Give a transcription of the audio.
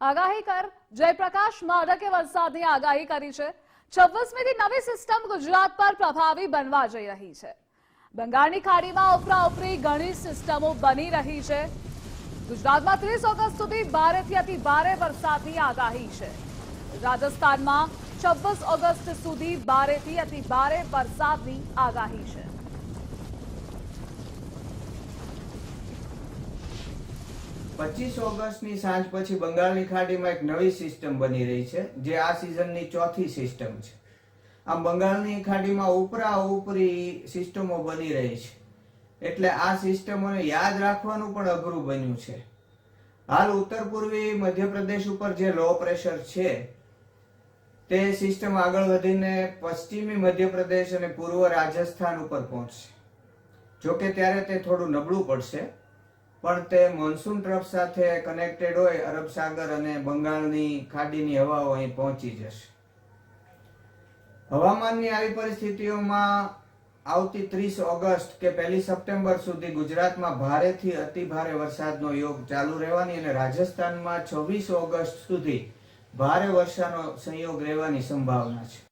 આગાહીકાર જયપ્રકાશ માધકે વરસાદની આગાહી કરી છે. છવ્વીસમીથી નવી સિસ્ટમ ગુજરાત પર પ્રભાવી બનવા જઈ રહી છે. બંગાળની ખાડીમાં ઉપરા ઉપરી ઘણી સિસ્ટમો બની રહી છે. ગુજરાતમાં ત્રીસ ઓગસ્ટ સુધી ભારેથી અતિ ભારે વરસાદની આગાહી છે. રાજસ્થાનમાં છવ્વીસ ઓગસ્ટ સુધી ભારેથી અતિ ભારે વરસાદની આગાહી છે. પચીસ ઓગસ્ટની સાંજ પછી બંગાળની ખાડીમાં એક નવી સિસ્ટમ બની રહી છે, જે આ સિઝનની ચોથી સિસ્ટમ છે. આમ બંગાળની ખાડીમાં ઉપરા ઉપરી સિસ્ટમો બની રહી છે. એટલે આ સિસ્ટમોને યાદ રાખવાનું પણ અઘરું બન્યું છે. હાલ ઉત્તર પૂર્વી મધ્યપ્રદેશ ઉપર જે લો પ્રેશર છે, તે સિસ્ટમ આગળ વધીને પશ્ચિમી મધ્યપ્રદેશ અને પૂર્વ રાજસ્થાન ઉપર પહોંચશે. જોકે ત્યારે તે થોડું નબળું પડશે પણ તે મોન્સૂન ટ્રફ સાથે કનેક્ટેડ હોય, અરબ સાગર અને બંગાળની ખાડીની હવાઓ અહીં પહોંચી જશે. હવામાનની આવી પરિસ્થિતિઓમાં આવતી ત્રીસ ઓગસ્ટ કે પહેલી સપ્ટેમ્બર સુધી ગુજરાતમાં ભારેથી અતિ ભારે વરસાદનો યોગ ચાલુ રહેવાની અને રાજસ્થાનમાં છવ્વીસ ઓગસ્ટ સુધી ભારે વર્ષાનો સંયોગ રહેવાની સંભાવના છે.